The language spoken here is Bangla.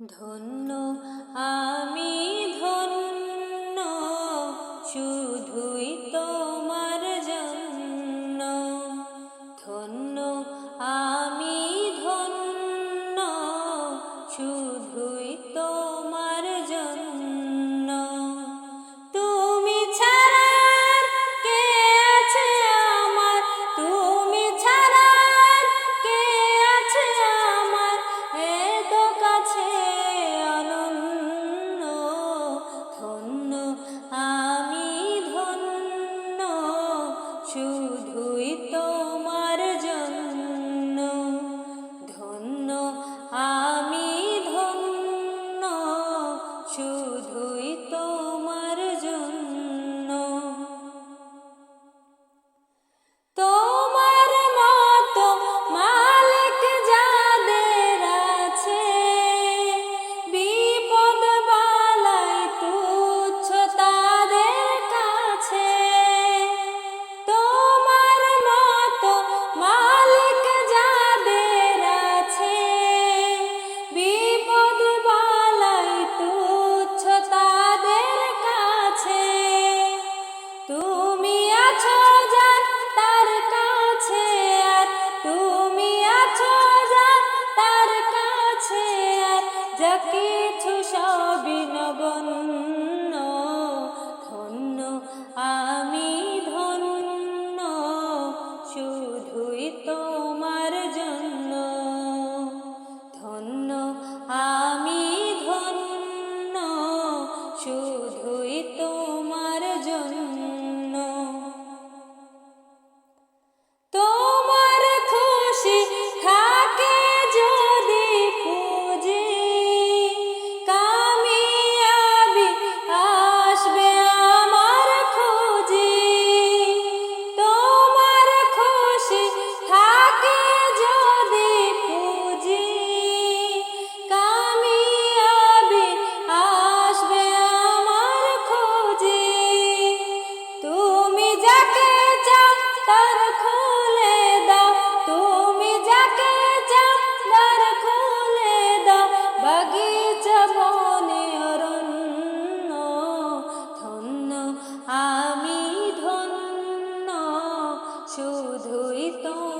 ধন্য আমি ধন্য শুধুই তোমার শুধুই তোমার lucu. শুধুই তো